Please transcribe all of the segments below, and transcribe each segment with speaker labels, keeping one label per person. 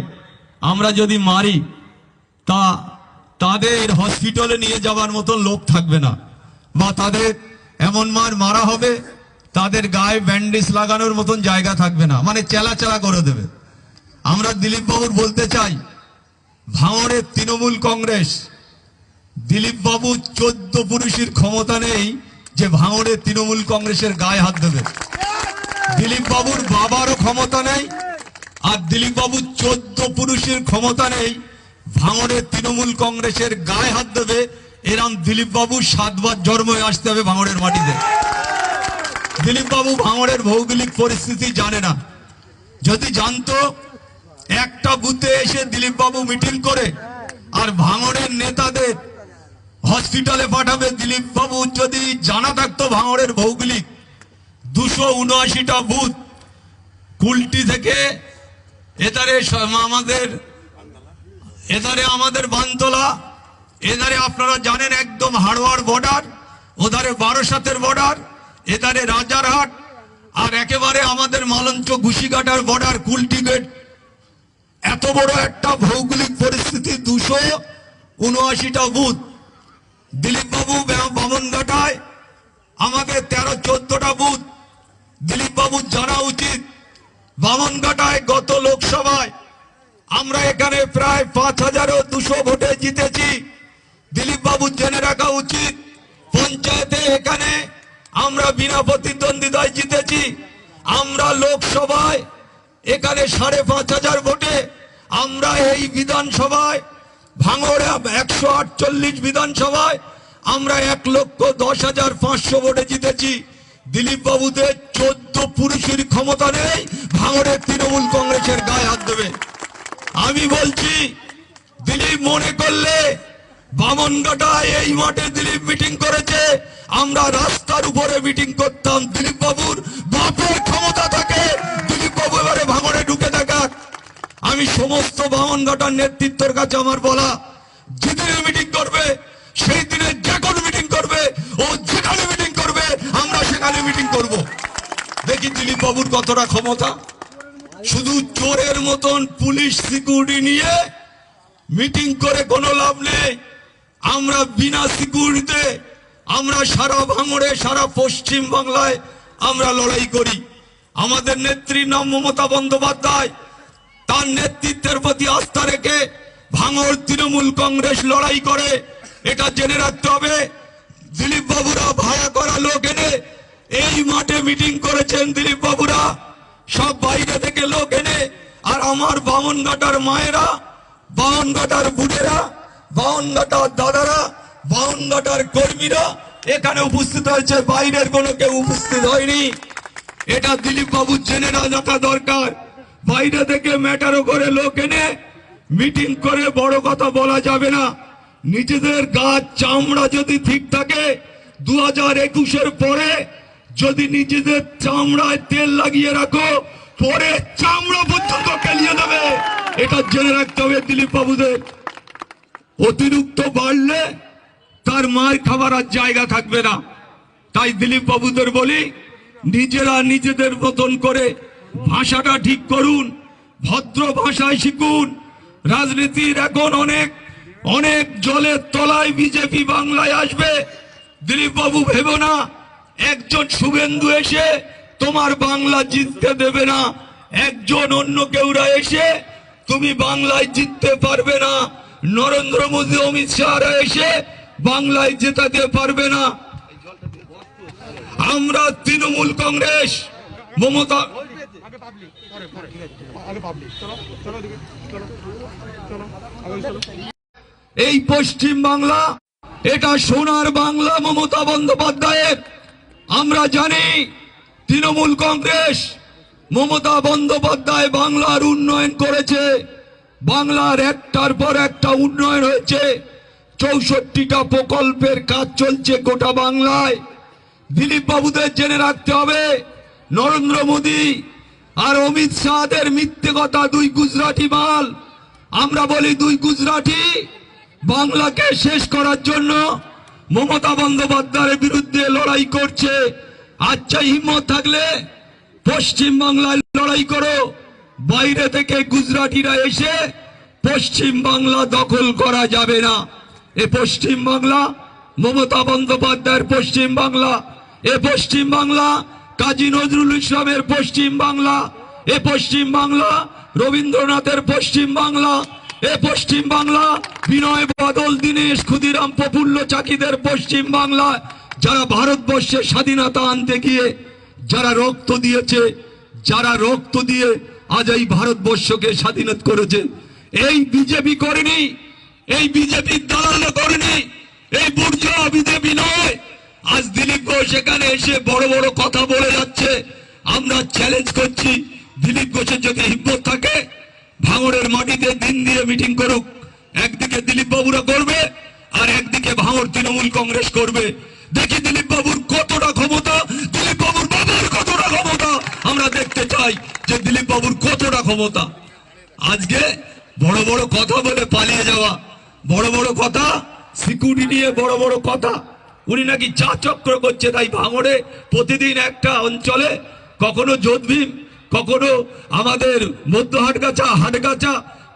Speaker 1: করে আমরা যদি মারি, তা তাদের হসপিটালে নিয়ে যাওয়ার মতো লোক থাকবে না। বা তাদের এমন মার মারা হবে, তাদের গায়ে ব্যান্ডেজ লাগানোর মতন জায়গা থাকবে না। মানে চেলা চেলা করে দেবে। আমরা দিলীপ বাবুর বলতে চাই ভাঙড়ের তৃণমূল কংগ্রেস দিলীপ বাবু চোদ্দ পুরুষের ক্ষমতা নেই যে ভাঙড়ের তৃণমূল কংগ্রেসের গায়ে হাত দেবে। দিলীপ বাবুর বাবারও ক্ষমতা নেই আর দিলীপ বাবুর চোদ্দ পুরুষের ক্ষমতা নেই। ভাঙড়ের তৃণমূল কংগ্রেসের গায়ে হাত দেবে। এরম দিলীপ বাবু সাতবার জন্ম আসতে হবে ভাঙড়ের মাটিতে। দিলীপ বাবু ভাঙড়ের ভৌগোলিক পরিস্থিতি জানে না। যদি জানতো, একটা বুথে এসে দিলীপ বাবু মিটিং করে আর ভাঙড়ের নেতাদের হসপিটালে পাঠাবে দিলীপ বাবু যদি জানা থাকতো ভাঙড়ের ভৌগোলিক, দুশো উনআশিটা বুথ কুলটি থেকে এধারে আমাদের এধারে আমাদের বানতলা, এধারে আপনারা জানেন একদম হাড়োয়ার বর্ডার ওধারে বারোসাতের বর্ডার এধারে রাজারহাট, আর একেবারে আমাদের মালঞ্চ ঘুষিঘাটার বর্ডার কুলটি গেট। এত বড় একটা ভৌগোলিক পরিস্থিতি, দুশো উনআশিটা বুথ। দিলীপ বাবু বামনঘাটায়, আমাদের তেরো চোদ্দটা বুথ। দিলীপ বাবুর জানা উচিত। বামনঘাটায় গত লোকসভায় আমরা এখানে প্রায় পাঁচ হাজারও দুশো ভোটে জিতেছি। দিলীপ বাবু জেনে রাখা উচিত, পঞ্চায়েতে এখানে আমরা বিনা প্রতিদ্বন্দ্বিতায় জিতেছি। আমরা লোকসভায় এখানে সাড়ে পাঁচ হাজার ভোটে, আমরা এই বিধানসভায় ভাঙড়ে একশো আটচল্লিশ বিধানসভায় আমরা এক লক্ষ দশ হাজার পাঁচশো ভোটে জিতেছি। দিলীপ বাবুদের চোদ্দ পুরুষের ক্ষমতা নেই, ভাঙড়ের তৃণমূল কংগ্রেসের গায়ে হাত দেবে। আমি বলছি, দিলীপ মনে করলে বামনঘাটায় এই মাঠে দিলীপ মিটিং করেছে, আমরা রাস্তার উপরে মিটিং করতাম দিলীপ বাবুর বাপের ক্ষমতা থাকে দিলীপ বাবু এবারে ভাঙড়ে ঢুকে দেখাক। আমি সমস্ত বামনঘাটার নেতৃত্বের কাছে আমার বলা, যেদিনে মিটিং করবে, সেই দিনে যে কোনো মিটিং করবে, ও যেখানে মিটিং আমরা সেখানে মিটিং করব। দেখি দিলীপ বাবুর কতটা ক্ষমতা। শুধু চোরের মতন পুলিশ সিকিউরিটি নিয়ে মিটিং করে কোনো লাভ নেই। আমরা বিনা সিকিউরিটিতে আমরা সারা ভাঙড়ে, সারা পশ্চিম বাংলায় আমরা লড়াই করি। আমাদের নেত্রীর নাম মমতা বন্দ্যোপাধ্যায়, তার নেতৃত্বের প্রতি আস্থা রেখে ভাঙড় তৃণমূল কংগ্রেস লড়াই করে। এটা জেনে রাখতে হবে। দিলীপ বাবুরা ভাড়া করা লোক এনে এই মাঠে মিটিং করেছেন দিলীপ বাবুরা সব বাইরে থেকে লোক এনে, আর আমার বামনঘাটার মায়েরা, বামনঘাটার বুড়েরা, বামনঘাটার দাদারা, বামনঘাটার কর্মীরা এখানে উপস্থিত হয়েছে। বাইরের কোনো কেউ উপস্থিত হয়নি। এটা দিলীপ বাবু জেনে না রাখা দরকার। বাইরে থেকে ম্যাটারও করে লোক এনে মিটিং করে বড় কথা বলা যাবে না। নিজেদের গাছ চামড়া যদি ঠিক থাকে দু হাজার একুশের পরে যদি নিজেদের চামড়ায় তেল লাগিয়ে রাখো, পরে চামড়া পর্যন্ত কেলিয়ে দেবে। এটা জেনে রাখতে হবে দিলীপ বাবুদের। অতিরিক্ত বাড়লে তার মার খাবার আর জায়গা থাকবে না। তাই দিলীপ বাবুদের বলি, নিজেরা নিজেদের মতন করে ভাষাটা ঠিক করুন, ভদ্র ভাষায় শিখুন। রাজনীতির এখন অনেক অনেক জলের তলায় বিজেপি বাংলায় আসবে। দিলীপ বাবু ভেবো না, একজন শুভেন্দু এসে তোমার বাংলা জিততে দেবে না। একজন অন্য কেউরা এসে তুমি বাংলায় জিততে পারবে না। নরেন্দ্র মোদী, অমিত শাহরা এসে বাংলায় জেতাতে পারবে না। আমরা তৃণমূল কংগ্রেস, মমতা এই পশ্চিম বাংলা, এটা সোনার বাংলা মমতা বন্দ্যোপাধ্যায়ের। আমরা জানি তৃণমূল কংগ্রেস মমতা বন্দ্যোপাধ্যায় বাংলার উন্নয়ন করেছে। বাংলার একটার পর একটা উন্নয়ন হয়েছে। চৌষট্টিটা প্রকল্পের কাজ চলছে গোটা বাংলায়। দিলীপ বাবুদের জেনে রাখতে হবে, নরেন্দ্র মোদী আর অমিত শাহদের মিথ্যে কথা দুই গুজরাটি মাল। আমরা বলি দুই গুজরাটি বাংলাকে শেষ করার জন্য মমতা বন্দ্যোপাধ্যায়ের বিরুদ্ধে লড়াই করছে। আচ্ছা হিম্মত থাকলে পশ্চিম বাংলায় লড়াই করো। বাইরে থেকে গুজরাটিরা এসে পশ্চিম বাংলা দখল করা যাবে না। এ পশ্চিম বাংলা মমতা বন্দ্যোপাধ্যায়ের পশ্চিম বাংলা এ পশ্চিম বাংলা কাজী নজরুল ইসলামের পশ্চিম বাংলা এ পশ্চিম বাংলা রবীন্দ্রনাথের পশ্চিম বাংলা এ পশ্চিম বাংলা, বিনয় বাদল, দীনেশ, ক্ষুদিরাম, প্রফুল্ল চাকিদের পশ্চিম বাংলা, যারা ভারতবর্ষে স্বাধীনতা আনতে গিয়ে, যারা রক্ত দিয়েছে, যারা রক্ত দিয়ে আজ এই ভারতবর্ষকে স্বাধীনত করেছে, এই বিজেপি করেনি, এই বিজেপি দালাল করেনি, এই বুর্জা বিজেপি নয়। আজ দিলীপ ঘোষ এখানে এসে বড় বড় কথা বলে যাচ্ছে। আমরা চ্যালেঞ্জ করছি, দিলীপ ঘোষের যদি হিম্মত থাকে ভাঙড়ের মাটিতে দিন দিয়ে মিটিং করুক। একদিকে দিলীপ বাবুরা করবে, আর একদিকে ভাঙড় তৃণমূল কংগ্রেস করবে। দেখি দিলীপ বাবুর কতটা ক্ষমতা, দিলীপ বাবুর বাবুর কতটা ক্ষমতা। আমরা দেখতে চাই যে দিলীপ বাবুর কতটা ক্ষমতা। আজকে বড় বড় কথা বলে পালিয়ে যাওয়া। বড় বড় কথা, সিকিউরিটি নিয়ে বড় বড় কথা। উনি নাকি চা চক্র করছে তাই ভাঙড়ে প্রতিদিন একটা অঞ্চলে কখনো যোধভীম কখনো আমাদের মধ্য হাটগাছা হাটগাছা,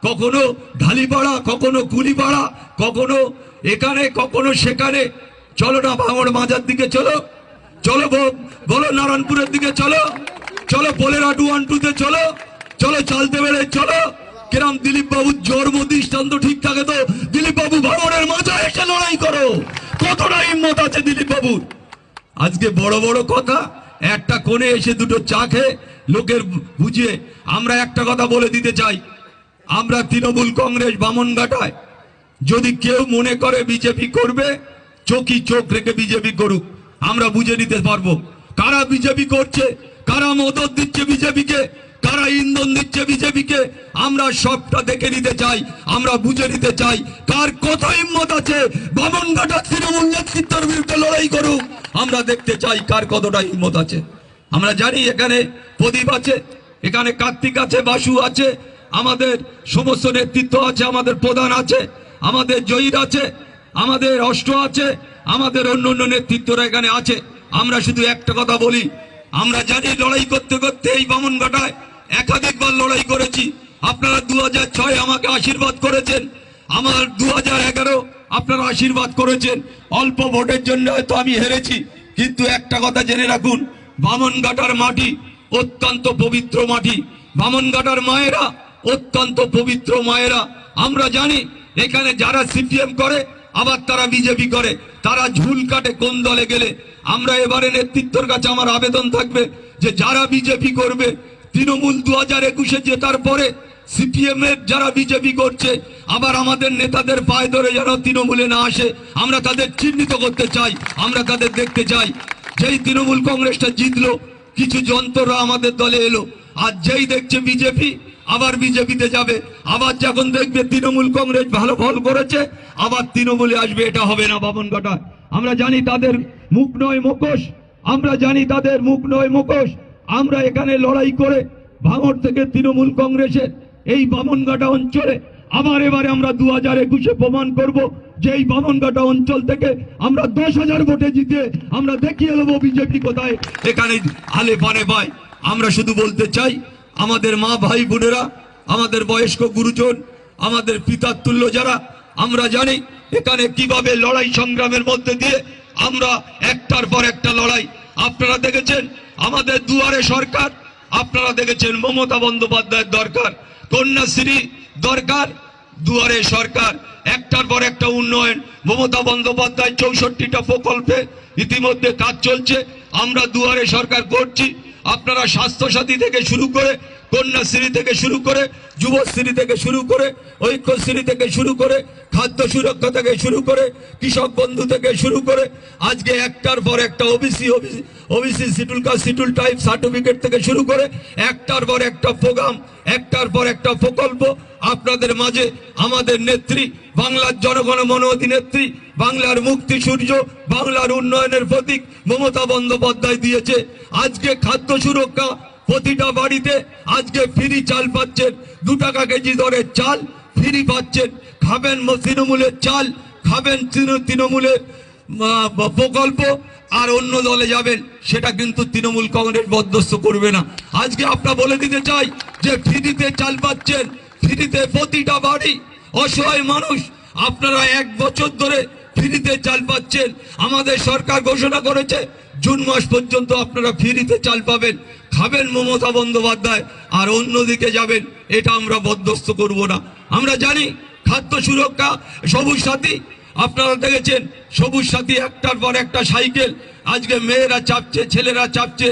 Speaker 1: কখনো ঢালিপাড়া, কখনো কুলিপাড়া, কখনো এখানে, কখনো সেখানে। চলো না ভাঙড় মাজার দিকে চলো। চলো বলো নারায়ণপুরের দিকে চলো। চলো পোলেরা টু ওয়ান টুতে চলো। চলো চালতে বেড়ে চলো। কিরম দিলীপ বাবুর জন্ম দৃষ্টান্ত ঠিক থাকে তো। দিলীপ বাবু ভাঙড়ের মাঝে এসে লড়াই করো। কতটা হিম্মত আছে দিলীপ বাবুর আজকে বড় বড় কথা। একটা কোণে এসে দুটো চা খেয়ে লোকের বুঝিয়ে, আমরা একটা কথা বলে দিতে চাই। আমরা তৃণমূল কংগ্রেস বামনঘাটায়। যদি কেউ মনে করে বিজেপি করবে, চোখই চোখ রেখে বিজেপি করুক। আমরা বুঝে নিতে পারব। কারা বিজেপি করছে? কারা মদত দিচ্ছে বিজেপিকে? কারা ইন্ধন দিচ্ছে বিজেপিকে, আমরা সবটা দেখে নিতে চাই, আমরা বুঝে নিতে চাই, কার কত হিম্মত আছে বামনঘাটা তৃণমূল নেতৃত্বের বিরুদ্ধে লড়াই করুক, আমরা দেখতে চাই কার কতটা হিম্মত আছে। আমরা জানি এখানে প্রদীপ আছে, এখানে কার্তিক আছে, বাসু আছে, আমাদের সমস্ত নেতৃত্ব আছে, আমাদের প্রধান আছে, আমাদের জয়ীর আছে, আমাদের অষ্ট আছে আমাদের অন্য অন্য নেতৃত্বরা এখানে আছে। আমরা শুধু একটা কথা বলি আমরা জানি লড়াই করতে করতে এই বামনঘাটায় একাধিকবার লড়াই করেছি। আপনারা দু ছয় আমাকে আশীর্বাদ করেছেন। আমার দু এগারো আপনারা আশীর্বাদ করেছেন। অল্প ভোটের জন্য হয়তো আমি হেরেছি, কিন্তু একটা কথা জেনে রাখুন বামনঘাটার মাটি অত্যন্ত পবিত্র মাটি। বামনঘাটার মায়েরা অত্যন্ত পবিত্র মায়েরা। আমরা জানি এখানে যারা সিপিএম করে আবার তারা বিজেপি করে। তারা ঝুল কাটে কোন দলে গেলে। আমরা এবারে নেতৃত্বর কাছে আমার আবেদন থাকবে যে যারা বিজেপি করবে, তৃণমূল দু হাজার একুশে জেতার পরে সিপিএম এর যারা বিজেপি করছে, আবার আমাদের নেতাদের পায়ে ধরে যেন তৃণমূলে না আসে, আমরা তাদের চিহ্নিত করতে চাই, আমরা তাদের দেখতে চাই। যেই তৃণমূল কংগ্রেসটা জিতলো, কিছু যন্ত্ররা আমাদের দলে এলো। আর যেই দেখছে বিজেপি আবার বিজেপিতে যাবে, আবার যখন দেখবে তৃণমূল কংগ্রেস ভালো ফল করেছে, আবার তৃণমূলে আসবে, এটা হবে না বাবন ঘটায় আমরা জানি তাদের মুখ নয় মুখোশ, আমরা জানি তাদের মুখ নয় মুখোশ। আমরা এখানে লড়াই করে ভাঙড় থেকে তৃণমূল কংগ্রেসের এই বামনঘাটা অঞ্চলে, আবার এবারে আমরা দু হাজার একুশে প্রমাণ করব যে এই বামনঘাটা অঞ্চল থেকে আমরা দশ হাজার ভোটে জিতে আমরা দেখিয়ে দেবো বিজেপি কোথায়। এখানে আলে পানে পায়। আমরা শুধু বলতে চাই আমাদের মা ভাই বোনেরা, আমাদের বয়স্ক গুরুজন, আমাদের পিতার তুল্য যারা, আমরা জানি এখানে কীভাবে লড়াই সংগ্রামের মধ্যে দিয়ে আমরা একটার পর একটা লড়াই। আপনারা দেখেছেন আমাদের দুয়ারে সরকার, আপনারা দেখেছেন মমতা বন্দ্যোপাধ্যায়ের দরকার, কন্যাশ্রী দরকার, দুয়ারে সরকার, একটার পর একটা উন্নয়ন। মমতা বন্দ্যোপাধ্যায় চৌষট্টিটা প্রকল্পে ইতিমধ্যে কাজ চলছে, আমরা দুয়ারে সরকার করছি। আপনারা স্বাস্থ্যসাথী থেকে শুরু করে কন্যাশ্রী থেকে শুরু করে যুবশ্রী থেকে শুরু করে ঐক্যশ্রী থেকে শুরু করে, খাদ্য সুরক্ষা থেকে শুরু করে, কৃষক বন্ধু থেকে শুরু করে, আজকে একটার পর একটা ওবিসি ওবিসি সিটুল কাস্ট সিটুল টাইপ সার্টিফিকেট থেকে শুরু করে, একটার পর একটা প্রোগ্রাম, একটার পর একটা প্রকল্প, আপনাদের মাঝে আমাদের নেত্রী, বাংলার জনগণ মন অধিনেত্রী, বাংলার মুক্তি সূর্য, বাংলার উন্নয়নের প্রতীক মমতা বন্দ্যোপাধ্যায় দিয়েছে। আজকে খাদ্য সুরক্ষা প্রতিটা বাড়িতে আজকে ফ্রি চাল পাচ্ছেন। দু টাকা কেজি দরে চাল ফ্রি পাচ্ছেন। খাবেন তৃণমূলের চাল, খাবেন তৃণমূলের প্রকল্প, আর অন্য দলে যাবেন, সেটা কিন্তু তৃণমূল কংগ্রেস বরদস্ত করবে না। আজকে আপনারা বলে দিতে চাই যে ফ্রিতে চাল পাচ্ছেন, ফ্রিতে প্রতিটা বাড়ি অসহায় মানুষ, আপনারা এক বছর ধরে ফ্রিতে চাল পাচ্ছেন। আমাদের সরকার ঘোষণা করেছে, জুন মাস পর্যন্ত আপনারা ফ্রিতে চাল পাবেন। খাবেন মমতা বন্দ্যোপাধ্যায়, আর অন্যদিকে যাবেন, এটা আমরা বরদস্ত করব না। আমরা জানি, খাদ্য সুরক্ষা, সবুজ সাথী, আপনারা দেখেছেন, সবুজ সাথী একটার পর একটা সাইকেল। আজকে মেয়েরা চাপছে, ছেলেরা চাপছে।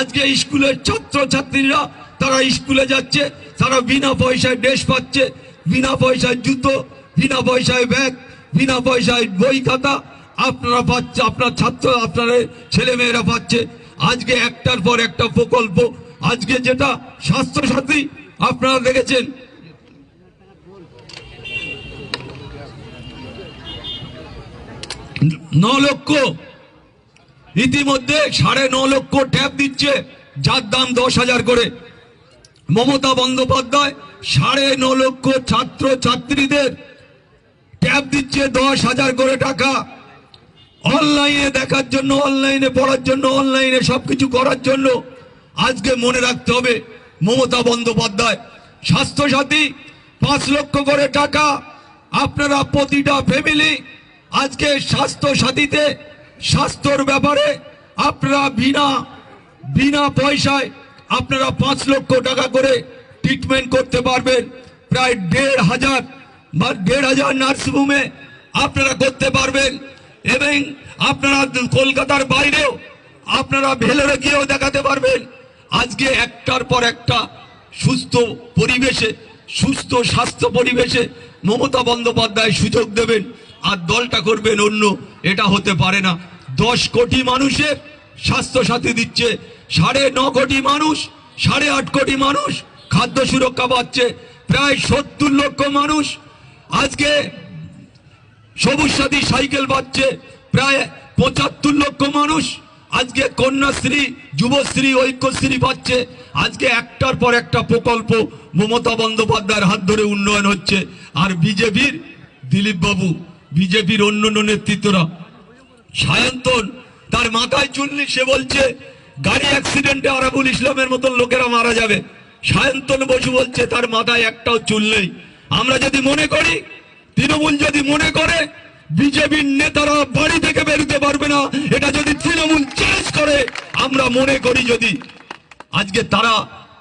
Speaker 1: আজকে স্কুলের ছাত্র ছাত্রীরা তারা স্কুলে যাচ্ছে, তারা বিনা পয়সায় ড্রেস পাচ্ছে, বিনা পয়সায় জুতো, বিনা পয়সায় ব্যাগ। বিনা পয়সায় বই খাতা, আপনারা পাচ্ছে, আপনার ছাত্র, আপনার ছেলে মেয়েরা পাচ্ছে। আজকে একটার পর একটা প্রকল্প, আজকে যেটা স্বাস্থ্য সাথী আপনারা দেখেছেন। ন লক্ষ, ইতিমধ্যে সাড়ে ন লক্ষ ট্যাব দিচ্ছে, যার দাম দশ হাজার করে। মমতা বন্দ্যোপাধ্যায়, সাড়ে ন লক্ষ ছাত্র ছাত্রীদের ট্যাব দিচ্ছে দশ হাজার করে টাকা। অনলাইনে দেখার জন্য, অনলাইনে পড়ার জন্য, অনলাইনে সবকিছু করার জন্য আজকে মনে রাখতে হবে, মমতা বন্দ্যোপাধ্যায় স্বাস্থ্য সাথী পাঁচ লক্ষ করে টাকা, আপনারা প্রতিটা ফ্যামিলি আজকে স্বাস্থ্য সাথীতে স্বাস্থ্যর ব্যাপারে আপনারা বিনা বিনা পয়সায় আপনারা পাঁচ লক্ষ টাকা করে ট্রিটমেন্ট করতে পারবেন। প্রায় দেড় হাজার বা দেড় হাজার নার্সিংহোমে আপনারা করতে পারবেন এবং আপনারা কলকাতার বাইরেও আপনারা ভেলোরে গিয়েও দেখাতে পারবেন। আজকে একটার পর একটা সুস্থ পরিবেশে, সুস্থ স্বাস্থ্য পরিবেশে মমতা বন্দ্যোপাধ্যায় সুযোগ দেবেন আর দলটা করবেন অন্য, এটা হতে পারে না। দশ কোটি মানুষের স্বাস্থ্য সাথী দিচ্ছে, সাড়ে ন কোটি মানুষ, সাড়ে আট কোটি মানুষ খাদ্য সুরক্ষা পাচ্ছে, প্রায় সত্তর লক্ষ মানুষ আজকে সবুজ সাথী সাইকেল পাচ্ছে প্রায় পঁচাত্তর লক্ষ মানুষ। আজকে কন্যাশ্রী, যুবশ্রী, ঐক্যশ্রী পাচ্ছে আজকে একটার পর একটা প্রকল্প মমতা বন্দ্যোপাধ্যায়ের হাত ধরে উন্নয়ন হচ্ছে। আর বিজেপির দিলীপ বাবু বিজেপির অন্য অন্য নেতৃত্বরা। সায়ন্তন, তার মাথায় চুলনি সে বলছে, গাড়ি অ্যাক্সিডেন্টে আরাবুল ইসলামের মতন লোকেরা মারা যাবে। সায়ন্তন বসু বলছে, তার মাথায় একটাও চুল নেই। আমরা যদি মনে করি, তৃণমূল যদি মনে করে, বিজেপির নেতারা বাড়ি থেকে বেরোতে পারবে না। এটা যদি তৃণমূল চ্যালেঞ্জ করে, আমরা মনে করি যদি আজকে তারা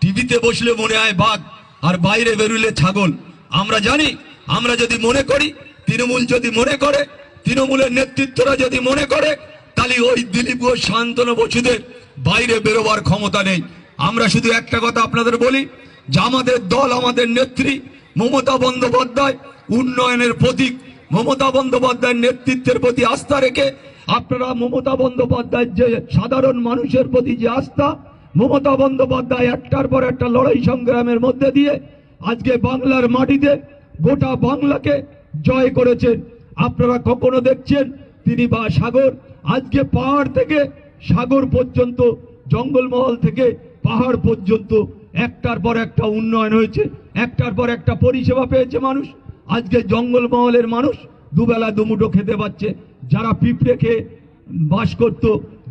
Speaker 1: টিভিতে বসলে মনে হয় বাঘ, আর বাইরে বেরুলে ছাগল। আমরা জানি, আমরা যদি মনে করি, তৃণমূল যদি মনে করে, তৃণমূলের নেতৃত্বরা যদি মনে করে, তাহলে ওই দিলীপ ঘোষ শান্তনু বসুদের বাইরে বেরোবার ক্ষমতা নেই। আমরা শুধু একটা কথা আপনাদের বলি, যে আমাদের দল, আমাদের নেত্রী মমতা বন্দ্যোপাধ্যায় উন্নয়নের প্রতীক। মমতা বন্দ্যোপাধ্যায়ের নেতৃত্বের প্রতি আস্থা রেখে আপনারা মমতা বন্দ্যোপাধ্যায়ের যে সাধারণ মানুষের প্রতি যে আস্থা, মমতা বন্দ্যোপাধ্যায় একটার পর একটা লড়াই সংগ্রামের মধ্যে দিয়ে আজকে বাংলার মাটিতে গোটা বাংলাকে জয় করেছেন। আপনারা কখনো দেখছেন তিনি বা সাগর? আজকে পাহাড় থেকে সাগর পর্যন্ত, জঙ্গলমহল থেকে পাহাড় পর্যন্ত একটার পর একটা উন্নয়ন হয়েছে, একটার পর একটা পরিষেবা পেয়েছে মানুষ। আজকে জঙ্গলমহলের মানুষ দুবেলা দুমুটো খেতে পাচ্ছে। যারা পিঁপড়ে খেয়ে বাস করত,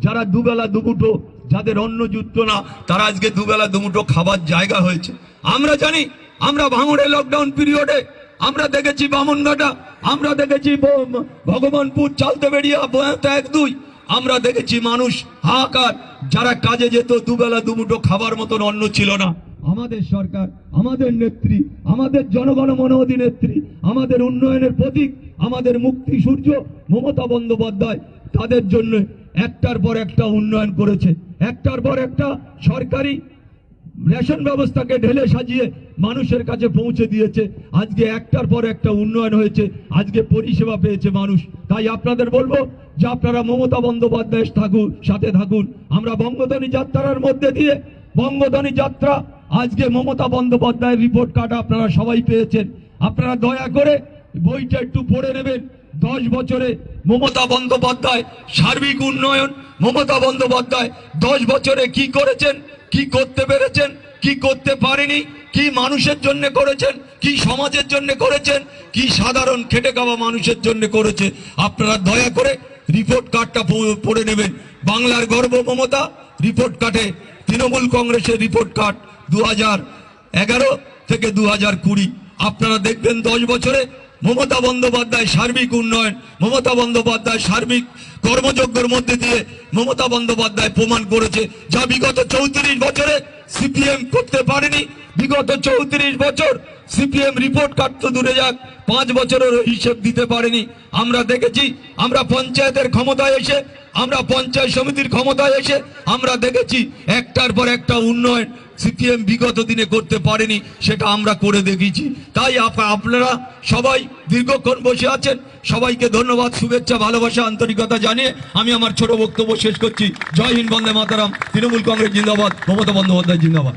Speaker 1: যারা দুবেলা দুমুটো যাদের অন্ন জুটতো না, তারা আজকে দুবেলা দুমুটো খাবার জায়গা হয়েছে। আমরা জানি, আমরা ভাঙড়ে লকডাউন পিরিয়ডে আমরা দেখেছি বামনঘাটা, আমরা দেখেছি ভগবানপুর চালতে বেরিয়া এক দুই। আমরা দেখেছি মানুষ হাহাকার যারা কাজে যেত, দুবেলা দুমুঠো খাবার মতন অন্ন ছিল না। আমাদের সরকার, আমাদের নেত্রী, আমাদের জনগণ মনোহী নেত্রী, আমাদের উন্নয়নের প্রতীক, আমাদের মুক্তি সূর্য মমতা বন্দ্যোপাধ্যায়, তাদের জন্য একটার পর একটা উন্নয়ন করেছে। একটার পর একটা সরকারি রেশন ব্যবস্থাকে ঢেলে সাজিয়ে মানুষের কাছে পৌঁছে দিয়েছে। আজকে একটার পর একটা উন্নয়ন হয়েছে, আজকে পরিষেবা পেয়েছে মানুষ। তাই আপনাদের বলব যে আপনারা মমতা বন্দ্যোপাধ্যায়ের থাকুন, সাথে থাকুন। আমরা বঙ্গধ্বনি যাত্রার মধ্যে দিয়ে বঙ্গধ্বনি যাত্রা, আজকে মমতা বন্দ্যোপাধ্যায়ের রিপোর্ট কার্ড আপনারা সবাই পেয়েছেন। আপনারা দয়া করে বইটা একটু পড়ে নেবেন। দশ বছরে মমতা বন্দ্যোপাধ্যায় সার্বিক উন্নয়ন, মমতা বন্দ্যোপাধ্যায় দশ বছরে কি করেছেন? কি করতে পেরেছেন, কি করতে পারেনি, কি মানুষের জন্য করেছেন, কি সমাজের জন্য করেছেন, কি সাধারণ খেটে খাওয়া মানুষের জন্য করেছে। আপনারা দয়া করে রিপোর্ট কার্ডটা পড়ে নেবেন। বাংলার গর্ব মমতা রিপোর্ট কার্ডে তৃণমূল কংগ্রেসের রিপোর্ট কার্ড দু হাজার এগারো থেকে দু হাজার কুড়ি। আপনারা দেখবেন দশ বছরে মমতা বন্দ্যোপাধ্যায় সার্বিক উন্নয়ন, মমতা বন্দ্যোপাধ্যায় সার্বিক কর্মযজ্ঞের মধ্যে দিয়ে মমতা বন্দ্যোপাধ্যায় প্রমাণ করেছে, যা বিগত চৌত্রিশ বছরে সিপিএম করতে পারেনি। বিগত চৌত্রিশ বছর সিপিএম রিপোর্ট কার্ড তো দূরে যাক, পাঁচ বছরের হিসেব দিতে পারেনি। আমরা দেখেছি, আমরা পঞ্চায়েতের ক্ষমতায় এসে, আমরা পঞ্চায়েত সমিতির ক্ষমতায় এসে, আমরা দেখেছি একটার পর একটা উন্নয়ন সিপিএম বিগত দিনে করতে পারেনি, সেটা আমরা করে দেখিয়েছি তাই আপ- আপনারা সবাই দীর্ঘক্ষণ বসে আছেন, সবাইকে ধন্যবাদ, শুভেচ্ছা, ভালোবাসা, আন্তরিকতা জানিয়ে আমি আমার ছোট বক্তব্য শেষ করছি। জয় হিন্দ, বন্দে মাতারাম, তৃণমূল কংগ্রেস, জিন্দাবাদ, মমতা বন্দ্যোপাধ্যায়, জিন্দাবাদ।